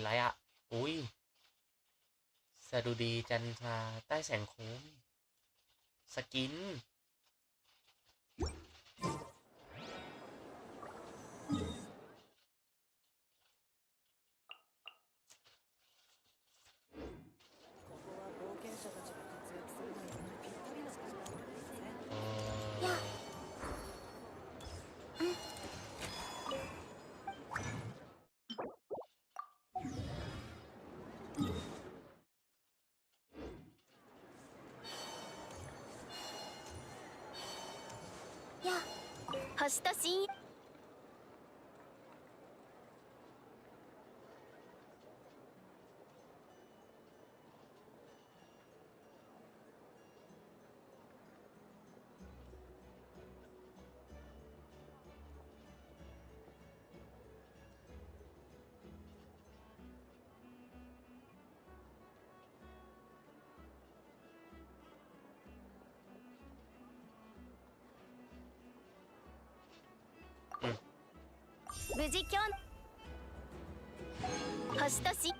นไรอะอุ้ยสดุดีจันทราใต้แสงโค้งสกิน 星と無事キョン。星とし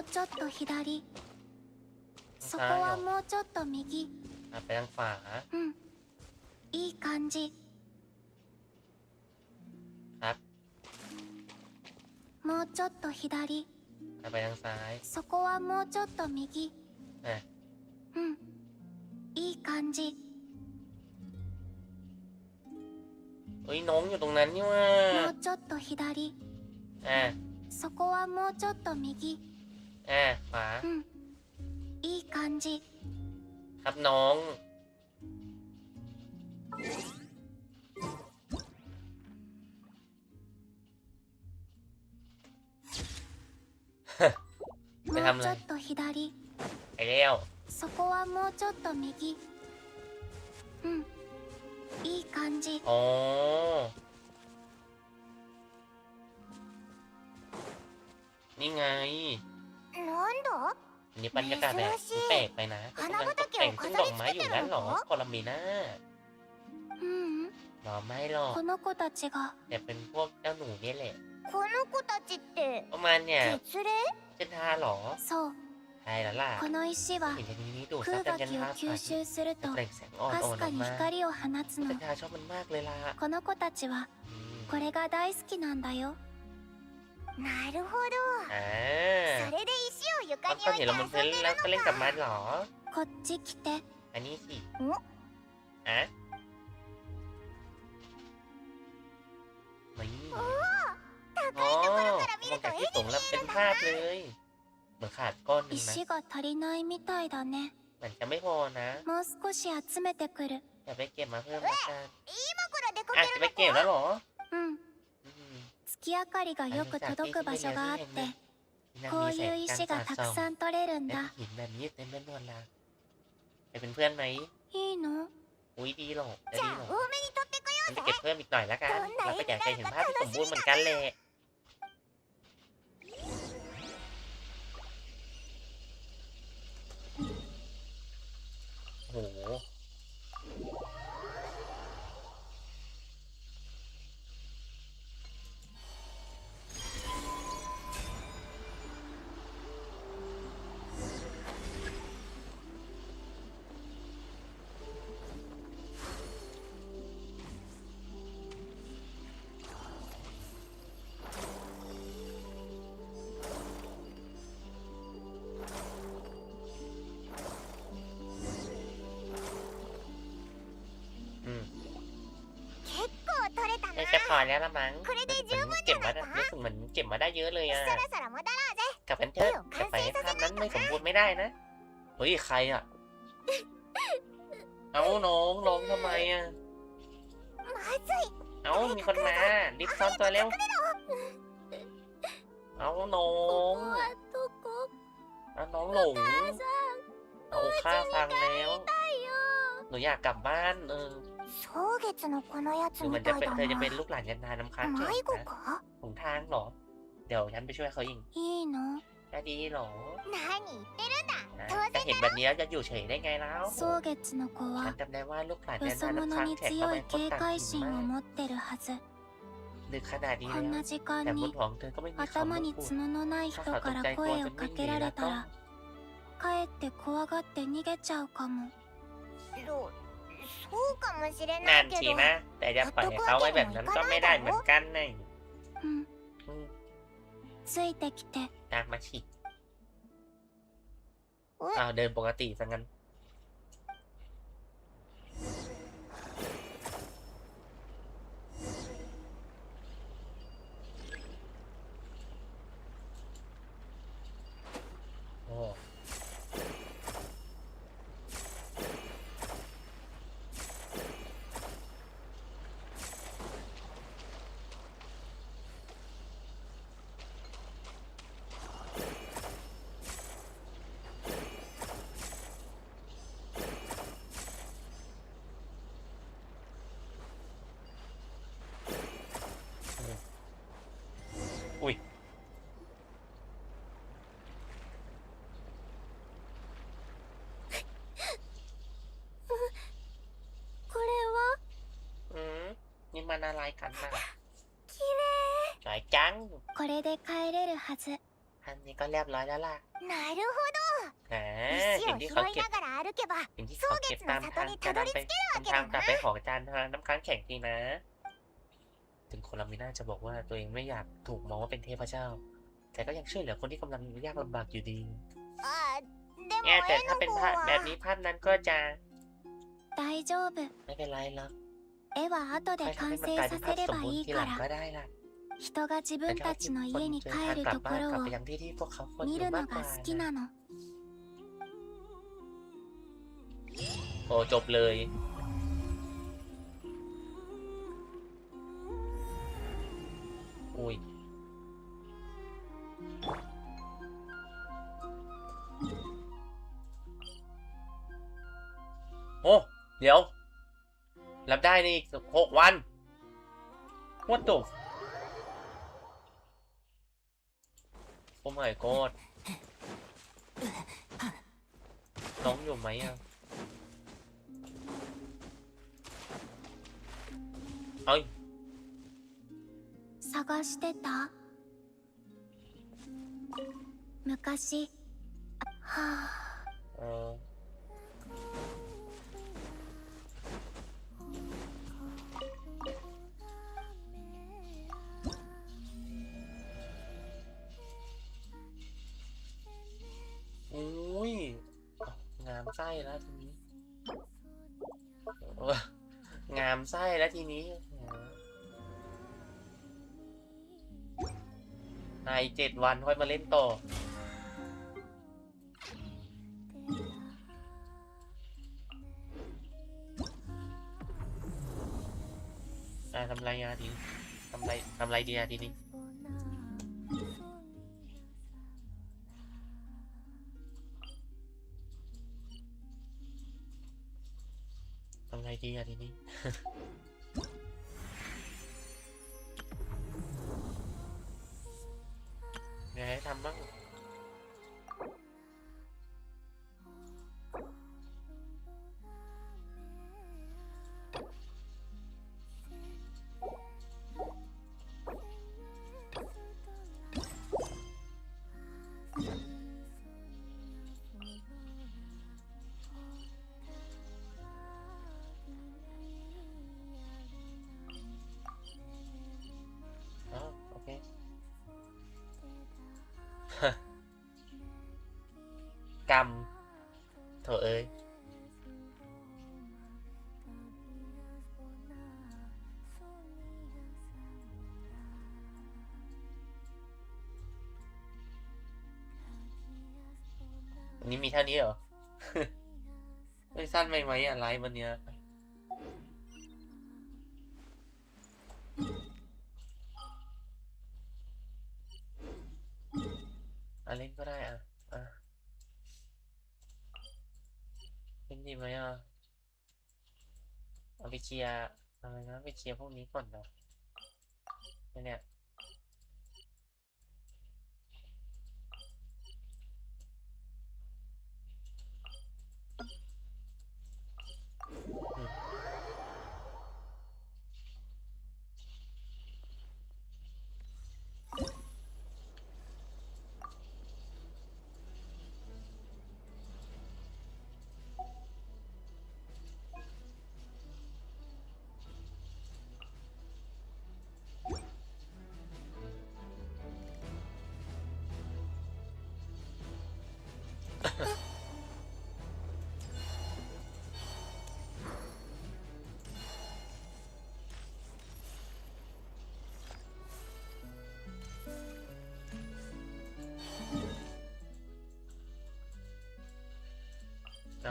うちょっと左そこはもうちょっと右 อ่ะไปทางขวา うんいい感じ ครับ もうちょっと左 อ่ะไปทางซ้าย そこはもうちょっと右 อ่ะ うんいい感じ เอ้ยน้องอยู่ตรงนั้นนี่ว่า もうちょっと左 อ่ะ そこはもうちょっと右 อ่ะขวา うんいい感じ ครับน้อง もうでハムちょっと左 ไอ้เลี้ยว そこはもうちょっと右うんいい感じ อ๋อ นี่ไง なんだ อันนี้บรรยากาศแบบมันแปลกไปนะเขากำลังตกแต่งทุ่งดอกไม้อยู่นั่นเหรอโคลัมบีน่า ううん หรอไม่หรอก この子たちが แต่เป็นพวกเจ้าหนูเนี่ยแหละ この子たちって ประมาณเนี่ย 月霊 เจนทาเหรอ そう ใช่แล้วล่ะ この石は เห็นชนิดนี้ดูดซับ 空 กัน 気 กัน を ทา 吸収する จะ と เปล่งแสงอ่อน か ๆอ す อก かに มา 光を放つ เจ の นทาชอบมันมากเลยล่ะ この子たちは อืม これが大好きなんだよ なるほ อ่า どれで石を ต 床 อน に ตอน 置い เห็น て เราบนพื้น 遊んで แล้ว る ก็เล่นกับมันเหรอ こっち来て อันนี้สิ お อ่ะไม่ お อ๋อมองจากที่สูงแล้วเป็นภาพเลย เหมือนขาดก้อนหนึงนะ 石が足りないみたいだね เหมือนจะไม่พอนะ もう少し集めてくる อย่าไปเก็บมาเพิ่มละกัน 今から出か อ่ะจะไปเก็บแล้วเหรอ うん อืม 月明かりがよく届く場所があって นี่ こう มี いう แส 石 งจันท が ร์ た สาด く ส่อง さん取れるん และ だ หินแบบนี้เต็มไปหมดละไปเป็นเพื่อนไหม いいの อุ้ยดีหรอกจะ じゃ ดี あ หรอก 多めに取ってくよ มันจะเก็บเพิ่มอีกหน่อยละกันเราก็อยากจะเห็นภาพที่สมบูรณ์เหมือนกันแหละโอ้โห จะพอแล้วละมั้งเก็บมาได้รู้สึกเหมือนเก็บมาได้เยอะเลยอะกลับกันเถอะกลับไปภาพนั้นไม่สมบูรณ์ไม่ได้นะเฮ้ยใครอะ เอาน้องร้องทำไมอะเอามีคนมารีบซ่อนตัวเร็วเอาน้องเอาน้องหลงเอาข้าฟังแล้ว หนูอยากกลับบ้านเออ 蒼月のこのやつ หรือ み มันจะ たい เป็น だ เธอจะเป็น な ลูกหลานยันนานน้ำค้างแข็ง 迷子 นะ か หลงทางเหรอ เดี๋ยวฉันไปช่วยเขาเอง いいの จะดีเหรอ 何言ってるんだ นะ 当 จะ 然 เห็นแบบนี้แล้วจะอยู่เฉยได้ไงแล้ว 蒼月の子 ฉั は นจำได้ว่าลูกหลาน よ ยัน そ นานน้ำค้าง 者に แข็งทำ 強 ไม い คน 警 ต่าง 戒 ถิ่น 心を มาก 持ってるはず ดึกขนาดนี้ こ แล้ว んな時間 แต่บน に ท้องเธอก็ไม่มีเขา 頭 มา に พูด 角のない人 ถ้าเขา か ตก ら ใจกลัว 声 จะ を ไม่ か มี けら แล้ れ ว た ก็ らかえって怖がって逃げちゃうかも そうかもしれ นั่นสินะ แต่จะปล่อยให้เขาไว้แบบนั้นก็ไม่ได้เหมือนกันนะ うん อืม ついてきて ตามมาฉีก อุ๊ย อ้าวเดินปกติซะงั้น มันอะไรกันน่ะ は綺 สวยจัง 麗これで帰れるはず อันนี้ก็เรียบร้อยแล้วล่ะ なるほ อ่า ど เห็น 石を ที่ 拾 เขา い เก็บ ながら歩けば เห็นที่เขาเก็บตามทาง 草月の里に จะ たどり นำไป 着けるわけ ทาง だ กลับ な ไปของจานทางน้ำค้างแข็งทีนะ ถึงคนเราไม่น่าจะบอกว่าตัวเองไม่อยากถูกมองว่าเป็นเทพเจ้า แต่ก็ยังช่วยเหลือคนที่กำลังยากลำบากอยู่ดี あでも แง่แต่ 絵 ถ้า の เป็น 方 ภาพแบบ は นี้ภาพนั้นก็จะ 大丈夫 ไม่เป็นไรหรอก 絵は後 ค่ で อยทำ 完 ให้มัน 成 กลายเป็ さ นภา せ พ れ สม ば บูร い ณ์ い ทีห か ลัง ら ก็ได้ล่ะ 人が自 แต่ 分 ถ้า たちの คน 家に เดินทาง 帰る กลับ とこ บ้าน ろ กลับ を ไปยังที่ที่พวกเขาควรอ 見 ยู่ る มาก の กว่า が好きなの โอ้จบเลย อุ้ย โอ้ เดี๋ยว รับได้ในอีกหกวันวัดตุโอ้ my god น้องอยู่ไหมอ่ะ เอ้ย 探してた昔はあ ไส้แล้วทีนี้งามไส้แล้วทีนี้ในเจ็ดวันค่อยมาเล่นต่อ ทำไรอะทีนี้ทำไรทำไรดีอะทีนี้ ทำ กรรมโถเอ้ยอนี้มีเท่านี้เหรอ ไม่สั้นไปไหมอะไลฟ์วันเนี้ย ดีไหมอะเอาไปเคลียร์อะไรนะไปเคลียร์พวกนี้ก่อนนะเนี่ย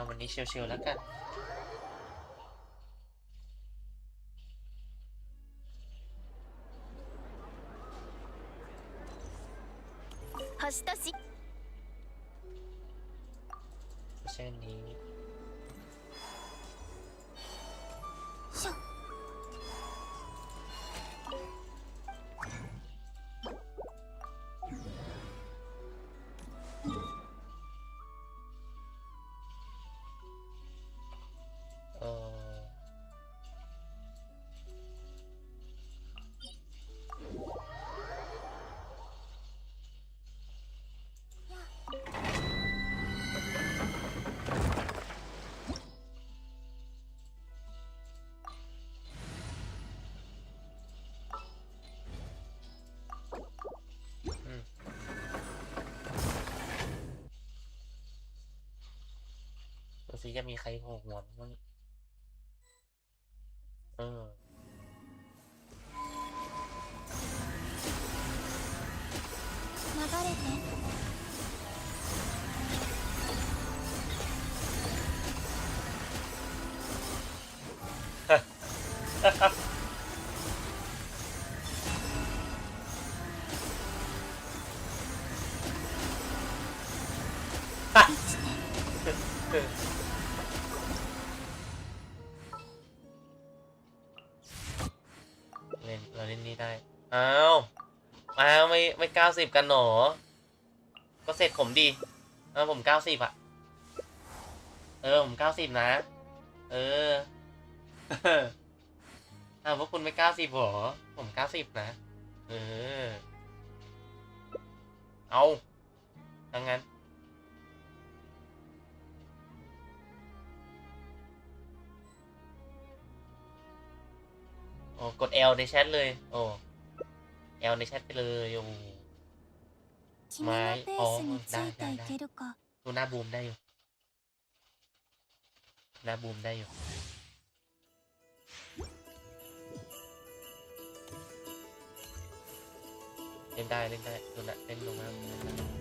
เอาวันนี้เชียวๆแล้วกัน 星とし เช่นนี้ ดูสิจะมีใครโผล่หัวมั้งเออ 流れて เ สิบกันหนอ ก็เสร็จผมดี เออผมเก้าสิบอะเออผมเก้าสิบนะ เอออ้าวพวกคุณไม่เก้าสิบหรอ ผมเก้าสิบนะ เออ เอาถ้างั้น โอ้ กด L ในแชทเลย โอ้ L ในแชทไปเลย โอ้ 君のペースについていけるか ดูหน้าบูมได้อยู่ หน้าบูมได้อยู่ เล่นได้เล่นได้ดูนะเล่นลงมา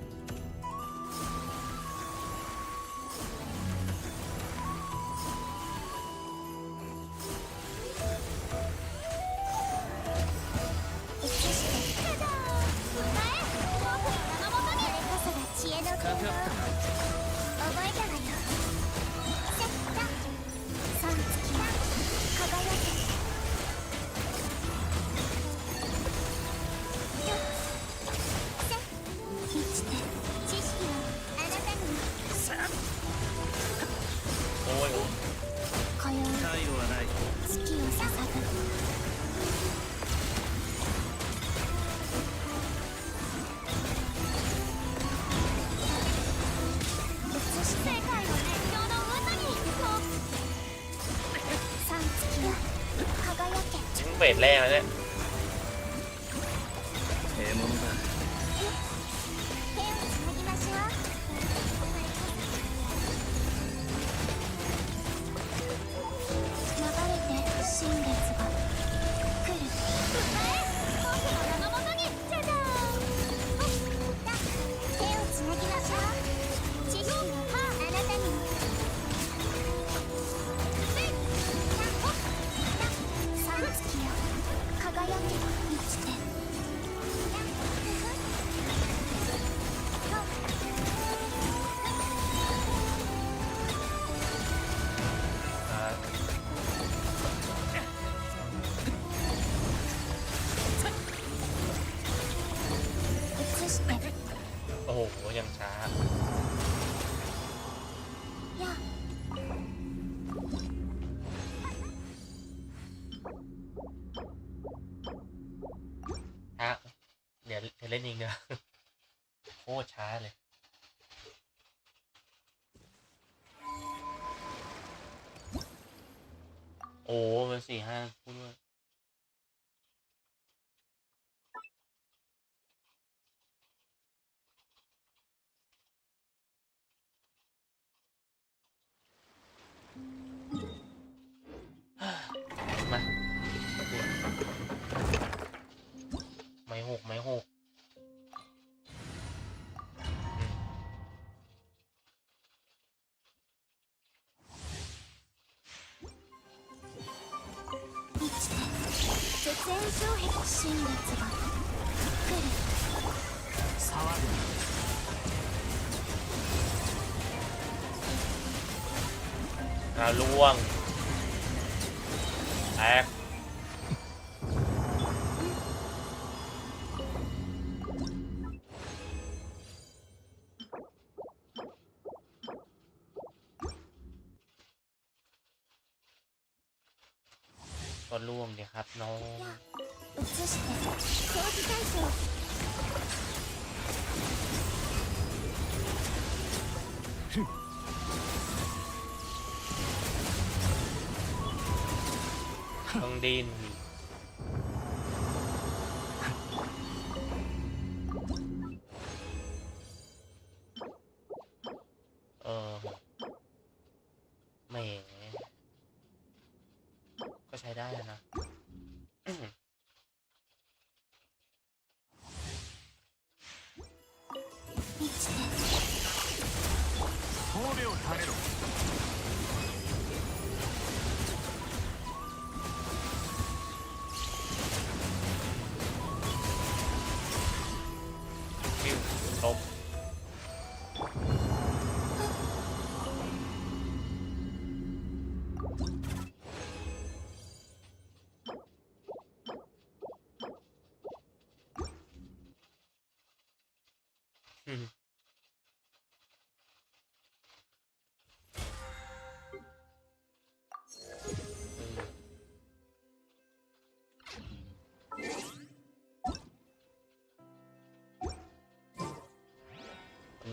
จิ้งเบรดแรกแล้วเนี่ย เล่นเองเนอะโคตรช้าเลย โอ้มันสี่ห้าพูดด้วยมา ไม่หกไม่หก ล่วงแตกก็ล่วงดีครับน้อง ต้องดิน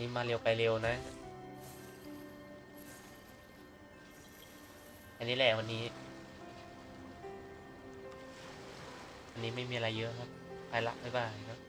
นี้มาเร็วไปเร็วนะ อันนี้แหละวันนี้วันนี้ไม่มีอะไรเยอะครับ ไปละบ๊ายบายครับ